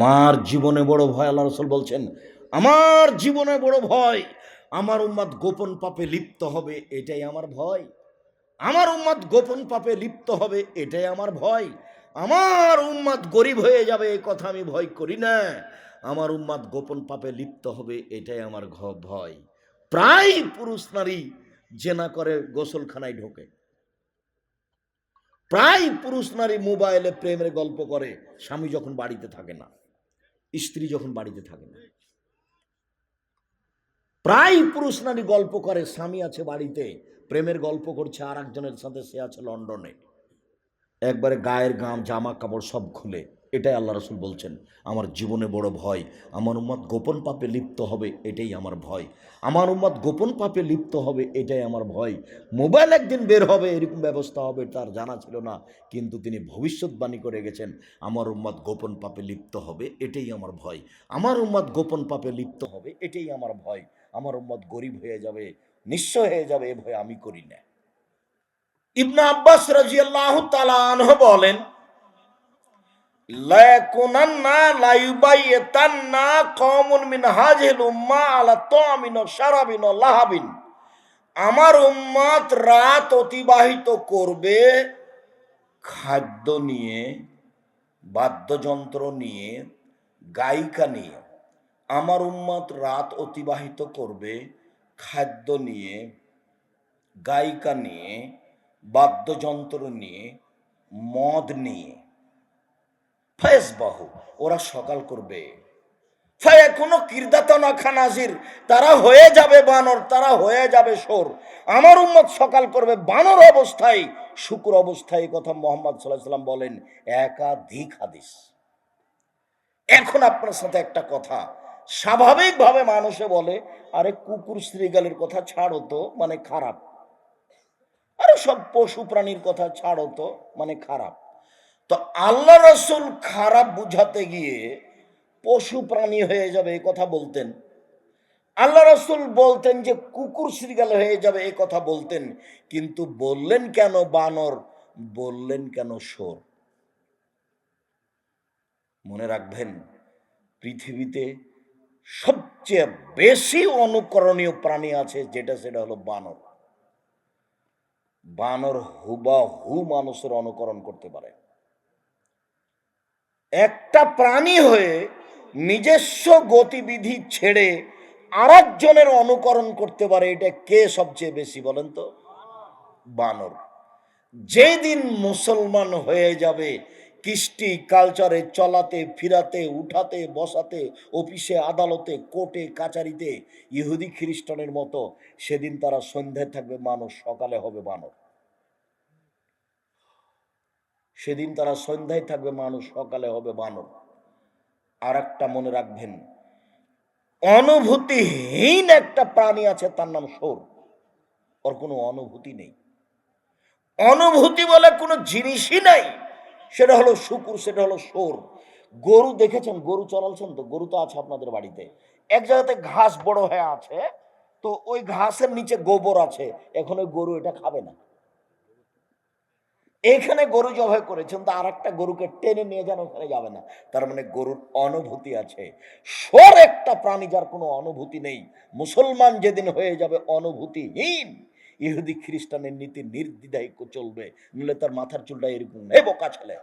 আমার জীবনে বড় ভয়, আল্লাহ রসুল বলছেন, আমার জীবনে বড় ভয়, আমার উম্মাদ গোপন পাপে লিপ্ত হবে, এটাই আমার ভয়। আমার উম্মাদ গোপন পাপে লিপ্ত হবে, এটাই আমার ভয়। আমার উম্মাদ গরিব হয়ে যাবে এই কথা আমি ভয় করি না। আমার উম্মাদ গোপন পাপে লিপ্ত হবে, এটাই আমার ভয়। প্রায় পুরুষ নারী জেনা করে গোসলখানায় ঢোকে। প্রায় পুরুষ নারী মোবাইলে প্রেমের গল্প করে, স্বামী যখন বাড়িতে থাকে না। স্ত্রী যখন বাড়িতে থাকে না। প্রায় পুরুষ নারী গল্প করে, স্বামী আছে বাড়িতে, প্রেমের গল্প করছে আর একজনের সাথে সে আছে লন্ডনে। একবারে গায়ের গাম, জামা কাপড় সব খুলে। এটাই আল্লাহ রসুল বলছেন, আমার জীবনে বড় ভয়, আমার উম্মত গোপন পাপে লিপ্ত হবে, এটাই আমার ভয়। আমার উম্মত গোপন পাপে লিপ্ত হবে, এটাই আমার ভয়। মোবাইল একদিন বের হবে, এরকম ব্যবস্থা হবে, তার জানা ছিল না। কিন্তু তিনি ভবিষ্যৎবাণী করে গেছেন, আমার উম্মত গোপন পাপে লিপ্ত হবে, এটাই আমার ভয়। আমার উম্মত গোপন পাপে লিপ্ত হবে, এটাই আমার ভয়। আমার উম্মত গরিব হয়ে যাবে, নিঃস্ব হয়ে যাবে, এ ভয় আমি করি না। ইবনা আব্বাস রাজিয়াল্লাহু তাআলা আনহু বলেন আমার উম্মত রাত অতিবাহিত করবে খাদ্য নিয়ে, বাদ্যযন্ত্র নিয়ে, গায়িকা নিয়ে। আমার উম্মত রাত অতিবাহিত করবে খাদ্য নিয়ে, গায়িকা নিয়ে, বাদ্যযন্ত্র নিয়ে, মদ নিয়ে। ফয়েজ বাহু ওরা সকাল করবে। কোনো কীর্দাতনা তারা হয়ে যাবে বানর, তারা হয়ে যাবে সোর আমার উম্মত সকাল করবে, বানর অবস্থায়, শুকুর অবস্থায় কথা মোহাম্মদ সাল্লাহ সাল্লাম বলেন, একাধিক হাদিস। এখন আপনার সাথে একটা কথা, স্বাভাবিকভাবে মানুষে বলে, আরে কুকুর শ্রীগালের কথা ছাড়ো তো মানে খারাপ। আরে সব পশু প্রাণীর কথা ছাড়ো তো মানে খারাপ। তো আল্লাহ রসুল খারাপ বুঝাতে গিয়ে পশু প্রাণী হয়ে যাবে এই কথা বলতেন। আল্লাহ রসুল বলতেন যে কুকুর শ্রীগাল হয়ে যাবে এই কথা বলতেন, কিন্তু বললেন কেন বানর? বললেন কেন সোর মনে রাখবেন, পৃথিবীতে সবচেয়ে বেশি অনুকরণীয় প্রাণী আছে যেটা সেটা হলো বানর। বানর হুবা হু মানুষের অনুকরণ করতে পারে। একটা প্রাণী হয়ে নিজস্ব গতিবিধি ছেড়ে আরেকজনের অনুকরণ করতে পারে, এটা কে সবচেয়ে বেশি বলেন তো? বানর। যেদিন মুসলমান হয়ে যাবে, কৃষ্টি কালচারে চলাতে, ফিরাতে, উঠাতে, বসাতে, অফিসে, আদালতে, কোর্টে, কাচারিতে, ইহুদি খ্রিস্টানের মতো, সেদিন তারা সন্ধ্যায় থাকবে, মানুষ সকালে হবে বানর। সেদিন তারা সন্ধ্যায় থাকবে, মানুষ সকালে হবে বানর। আর একটা মনে রাখবেন, অনুভূতিহীন একটা প্রাণী আছে, তার নাম সোর ওর কোনো অনুভূতি নেই। অনুভূতি বলে কোনো জিনিসই নাই। সেটা হলো শুকুর, সেটা হলো সোর গরু দেখেছেন, গরু চড়ালছেন তো? গরু তো আছে আপনাদের বাড়িতে। এক জায়গাতে ঘাস বড় হয়ে আছে, তো ওই ঘাসের নিচে গোবর আছে। এখন ওই গরু এটা খাবে না। এখানে গরু জবাই করেছেন তো আর একটা গরুকে টেনে নিয়ে যেন ওখানে যাবে না। তার মানে গরুর অনুভূতি আছে। সর একটা প্রাণী যার কোনো অনুভূতি নেই। মুসলমান যেদিন হয়ে যাবে অনুভূতিহীন। ইহুদি খ্রিস্টানের নীতি নির্দ্বিধায় চলবে। নইলে তার মাথার চুলটা এরকম। হে বোকা ছেলে!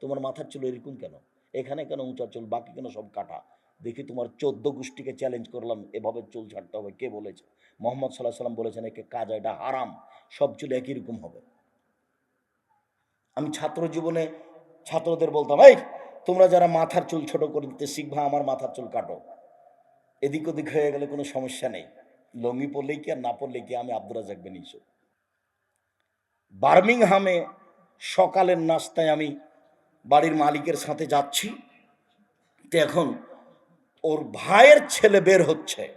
তোমার মাথার চুল এরকম কেন? এখানে কেন উঁচা চুল? বাকি কেন সব কাটা? দেখি তোমার চোদ্দ গোষ্ঠীকে চ্যালেঞ্জ করলাম। এভাবে চুল ছাড়তে হবে। কে বলেছে? মোহাম্মদ সাল্লাহ সাল্লাম বলেছেন, একে কাজ, এটা হারাম। সব চুল একই রকম হবে। আমি ছাত্র জীবনে ছাত্রদের বলতাম, এই, তোমরা যারা মাথার চুল ছোট করে দিতে শিখবা, আমার মাথার চুল কাটো। এদিক ওদিক হয়ে গেলে কোনো সমস্যা নেই। লঙ্গি পরলেই কি আর না পরলেই কি? আমি আব্দুর রাজাক বেনিস বার্মিংহামে সকালের নাস্তায় আমি বাড়ির মালিকের সাথে যাচ্ছি। তো এখন ওর ভাইয়ের ছেলে বের হচ্ছে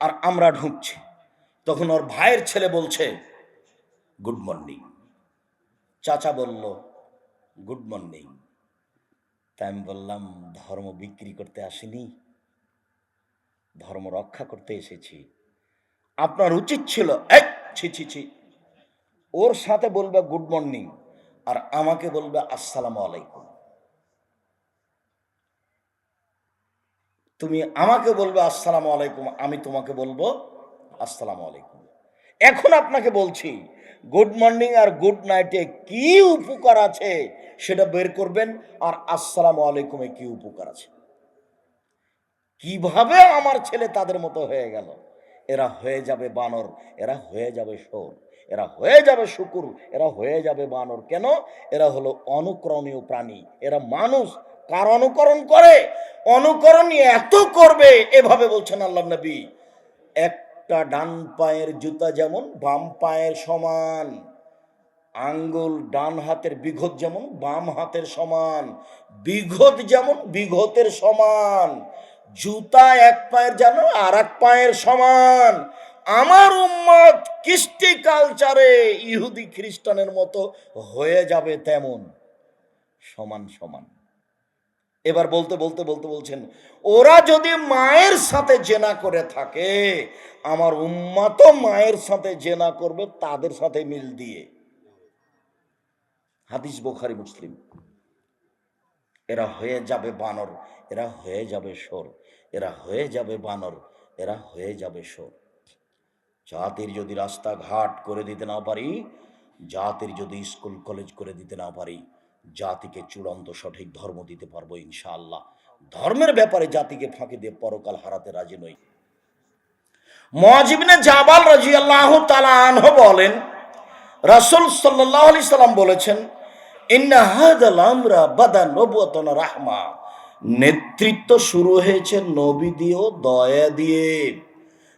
আর আমরা ঢুকছি। তখন ওর ভাইয়ের ছেলে বলছে, গুড মর্নিং। চাচা বলল গুড মর্নিং তাই আমি বললাম, ধর্ম বিক্রি করতে আসিনি, ধর্ম রক্ষা করতে এসেছি। আপনার উচিত ছিল, এই, ছি ছি ছি। ওর সাথে বলবে গুড মর্নিং আর আমাকে বলবে আসসালামু আলাইকুম। তুমি আমাকে বলবে আসসালামু আলাইকুম, আমি তোমাকে বলব আসসালামু আলাইকুম। এখন আপনাকে বলছি গুড মর্নিং আর গুড নাইটে কি উপকার আছে সেটা বের করবেন আর আসসালামু আলাইকুমে কি উপকার আছে? কীভাবে আমার ছেলে তাদের মতো হয়ে গেল? এরা হয়ে যাবে বানর, এরা হয়ে যাবে সোর এরা হয়ে যাবে শুকুর, এরা হয়ে যাবে বানর। কেন? এরা হলো অনুকরণীয় প্রাণী, এরা মানুষ। কার অনুকরণ করে? অনুকরণ এত করবে, এভাবে বলছেন আল্লাহ নবী। একটা ডান পায়ের জুতা যেমন, বাম পায়ের সমান। আঙ্গুল ডান হাতের বিঘত যেমন, বাম হাতের সমান। বিঘত যেমন, বিঘতের সমান। জুতা এক পায়ের যেন আর এক পায়ের সমান। আমার উম্মত কৃষ্টি কালচারে ইহুদি খ্রিস্টানের মতো হয়ে যাবে তেমন। সমান সমান। এবার বলতে বলতে বলতে বলছেন ওরা যদি মায়ের সাথে জেনা করে থাকে, আমার উম্মা তো মায়ের সাথে জেনা করবে, তাদের সাথে মিল দিয়ে। হাদিস বোখারি মুসলিম। এরা হয়ে যাবে বানর, এরা হয়ে যাবে সোর এরা হয়ে যাবে বানর, এরা হয়ে যাবে সর জাতির যদি রাস্তাঘাট করে দিতে না পারি, জাতির যদি স্কুল, কলেজ করে দিতে না পারি, জাতিকে চূড়ান্ত সঠিক ধর্ম দিতে পারব ইনশাআল্লাহ। ধর্মের ব্যাপারে জাতিকে ফাঁকি দিয়ে পরকাল হারাতে রাজি নই। মজিবিনে জাবাল রাজি আল্লাহ তালাহ বলেন, রাসুল সাল্লাহ আলি সাল্লাম বলেছেন রাহমা। নেতৃত্ব শুরু হয়েছে নবী দিয়েও দয়া দিয়ে।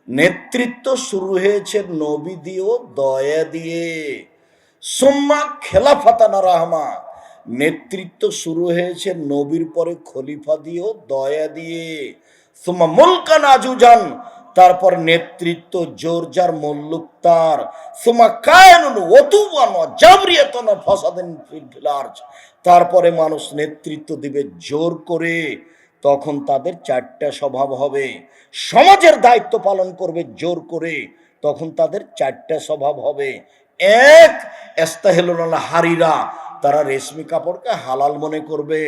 নেতৃত্ব শুরু হয়েছে নবী দিয়েও দয়া দিয়ে। সোম্মা খেলাফাতানা রাহমা। নেতৃত্ব শুরু হয়েছে নবীর পরে খলিফা দিয়েও দয়া দিয়ে। মুলকান আজুজান তারপর নেতৃত্ব জোরজার মল্লুক তার। সোমা কায়নুন ফসাদিন ফিল আরজ, তারপরে মানুষ নেতৃত্ব দিবে জোর করে। তখন তাদের চারটা স্বভাব হবে। সমাজের দায়িত্ব পালন করবে জোর করে। তখন তাদের চারটা স্বভাব হবে। এক, এস্তাহেলুল হারিরা তারা রেশমি কাপড়কে হালাল মনে করবে।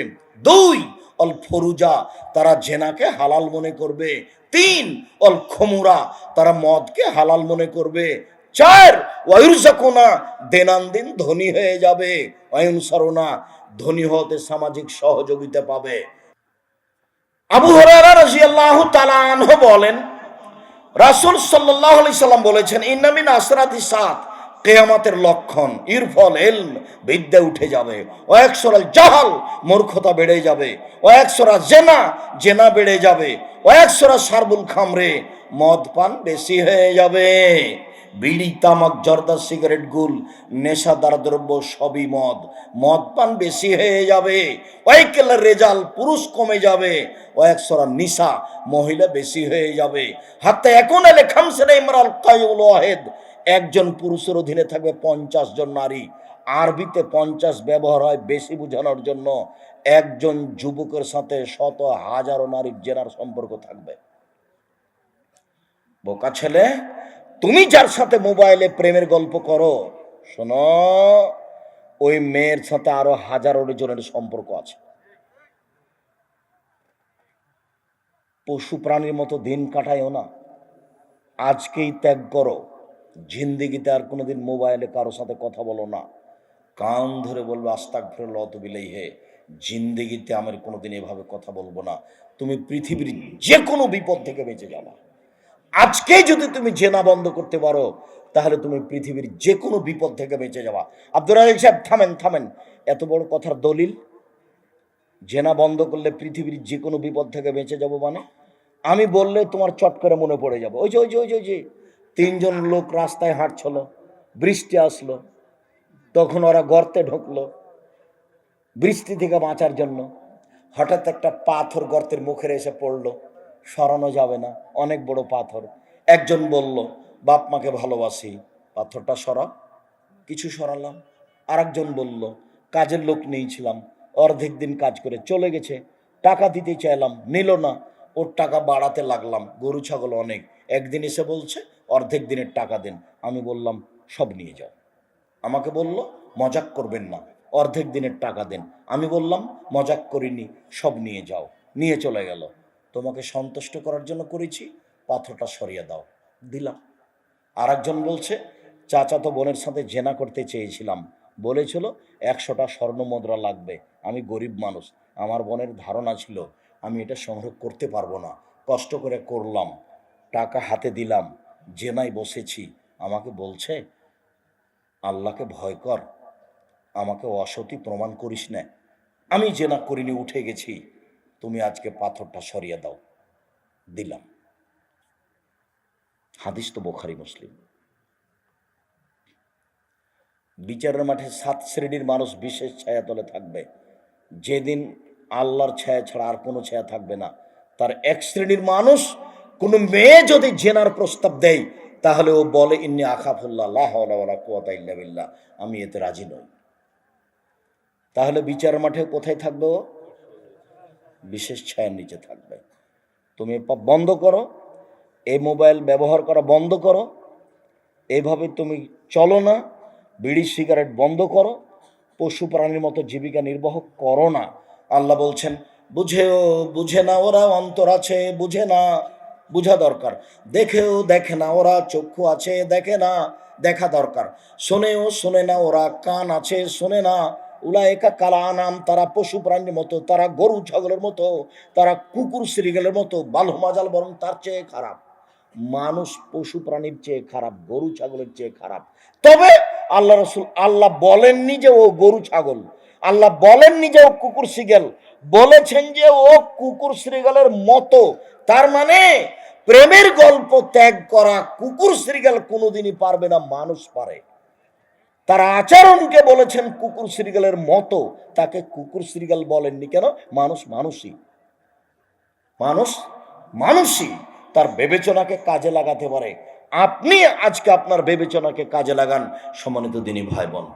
দুই, অল ফরুজা, তারা জেনাকে হালাল মনে করবে। তিন, অল খমুরা, তারা মদকে হালাল মনে করবে। চার ওয়ুরজাকুনা দেনান দিন ধনী হয়ে যাবে। অয়ুন সরনা ধনী হতে সামাজিক সহযোগিতা পাবে। আবু হরারা রাজিয়াল্লাহু তাআলা আনহু বলেন, রাসূল সাল্লাল্লাহু আলাইহি সাল্লাম বলেছেন, ইন্নামিন আসরাতি সাত। কেয়ামাতের লক্ষণ, ইরফল এলম বিদ্যা উঠে যাবে। ও একসরাল জাহাল, মূর্খতা বেড়ে যাবে। ও একসরা জেনা জেনা বেড়ে যাবে। ও একসরা সারবুল খামরে, মদ পান বেশি হয়ে যাবে। বিড়ি, তামাক, জর্দা, সিগারেট, গুল, নেশাদার দ্রব্য, সবই মদ। মদ পান বেশি হয়ে যাবে। ওয়াইকেলের রেজাল, পুরুষ কমে যাবে। ও একসরা নিশা মহিলা বেশি হয়ে যাবে। হাতে এখন এলে খামসেন ইমরাল কায়ুল ওয়াহেদ। একজন পুরুষের অধীনে থাকবে পঞ্চাশ জন নারী। আরবিতে পঞ্চাশ ব্যবহার হয় বেশি বোঝানোর জন্য একজন যুবকের সাথে শত হাজারো নারীর জেনার সম্পর্ক থাকবে। বোকা ছেলে, তুমি যার সাথে মোবাইলে প্রেমের গল্প করো, শোনো, ওই মেয়ের সাথে আরও হাজারো জনের সম্পর্ক আছে। পশু প্রাণীর মতো দিন কাটায়ও না। আজকেই ত্যাগ করো। জিন্দিগিতে আর কোনোদিন মোবাইলে কারও সাথে কথা বলো না। কান ধরে বলবে আস্তাক ফেরল লত বিলেই হে, জিন্দিগিতে আমার কোনোদিন এভাবে কথা বলব না। তুমি পৃথিবীর যে কোনো বিপদ থেকে বেঁচে যাবা। আজকে যদি তুমি জেনা বন্ধ করতে পারো, তাহলে তুমি পৃথিবীর যে কোনো বিপদ থেকে বেঁচে যাবা। আব্দুল রাজাক সাহেব, থামেন থামেন। এত বড় কথার দলিল? জেনা বন্ধ করলে পৃথিবীর যে কোনো বিপদ থেকে বেঁচে যাব মানে? আমি বললে তোমার চট করে মনে পড়ে যাব। ওই যে ওই যে ওই যে ওই যে। তিনজন লোক রাস্তায় হাঁটছিল, বৃষ্টি আসলো, তখন ওরা গর্তে ঢুকলো, বৃষ্টি থেকে বাঁচার জন্য। হঠাৎ একটা পাথর গর্তের মুখের এসে পড়ল, সরানো যাবে না, অনেক বড় পাথর। একজন বলল, বাপ মাকে ভালোবাসি, পাথরটা সরা। কিছু সরালাম। আরেকজন বলল, কাজের লোক নিয়েছিলাম, অর্ধেক দিন কাজ করে চলে গেছে, টাকা দিতে চাইলাম, নিল না, ওর টাকা বাড়াতে লাগলাম, গরু, ছাগল অনেক। একদিন এসে বলছে, অর্ধেক দিনের টাকা দেন। আমি বললাম, সব নিয়ে যাও। আমাকে বলল, মজাক করবেন না, অর্ধেক দিনের টাকা দেন। আমি বললাম, মজাক করিনি, সব নিয়ে যাও। নিয়ে চলে গেল। তোমাকে সন্তুষ্ট করার জন্য করেছি, পাথরটা সরিয়ে দাও। দিলাম। আর একজন বলছে চাচা তো বোনের সাথে জেনা করতে চেয়েছিলাম। বলেছিল, একশোটা স্বর্ণ মুদ্রা লাগবে, আমি গরিব মানুষ। আমার বোনের ধারণা ছিল, আমি এটা সংগ্রহ করতে পারব না। কষ্ট করে করলাম। টাকা হাতে দিলাম, জেনায় বসেছি। আমাকে বলছে, আল্লাহকে ভয় কর, আমাকে অসতী প্রমাণ করিস না। আমি জেনা করিনি, উঠে গেছি। তুমি আজকে পাথরটা সরিয়ে দাও। দিলাম। হাদিস তো বোখারি মুসলিম। বিচারের মাঠে সাত শ্রেণির মানুষ বিশেষ ছায়া তলে থাকবে। যেদিন আল্লাহর ছায়া ছাড়া আর কোনো ছায়া থাকবে না। তার এক শ্রেণির মানুষ কোনো মেয়ে যদি জেনার প্রস্তাব দেয়, তাহলে ও বলে, ইন্নি আখাফুল্লাহ বিল্লাহ, আমি এতে রাজি নই। তাহলে বিচার মাঠে কোথায় থাকবে ও? বিশেষ ছায়ার নিচে থাকবে। তুমি বন্ধ করো এই মোবাইল ব্যবহার করা বন্ধ করো, এভাবে তুমি চলো না, বিড়ি, সিগারেট বন্ধ করো, পশু প্রাণীর মতো জীবিকা নির্বাহ করো না। আল্লাহ বলছেন, বুঝেও বুঝে না ওরা, অন্তর আছে বুঝে না। বুঝা দরকার। দেখেও দেখে না, ওরা চক্ষু আছে, দেখে না, দেখা দরকার। শোনেও শোনে না, ওরা কান আছে, শোনে না। উলা একা কালা নাম তারা পশু প্রাণীর মতো, তারা গরু ছাগলের মতো, তারা কুকুর শ্রীগেলের মতো বালু মাজাল বরং তার চেয়ে খারাপ। মানুষ পশু প্রাণীর চেয়ে খারাপ, গরু ছাগলের চেয়ে খারাপ। তবে আল্লাহ রসুল, আল্লাহ বলেননি যে ও গরু ছাগল। আল্লাহ বলেননি যে ও কুকুর শ্রীগেল। বলেছেন যে ও কুকুর শ্রীগেলের মতো তার মানে প্রেমের গল্প ত্যাগ করা কুকুর শ্রীগেল কোনোদিনই পারবে না, মানুষ পারে। তার আচরণকে বলেছেন কুকুর শ্রীগালের মতো, তাকে কুকুর শ্রীগাল বলেননি কেন? মানুষ মানুষই। মানুষ মানুষই তার বিবেচনাকে কাজে লাগাতে পারে। আপনি আজকে আপনার বিবেচনাকে কাজে লাগান, সম্মানিত দিনী ভাই বোন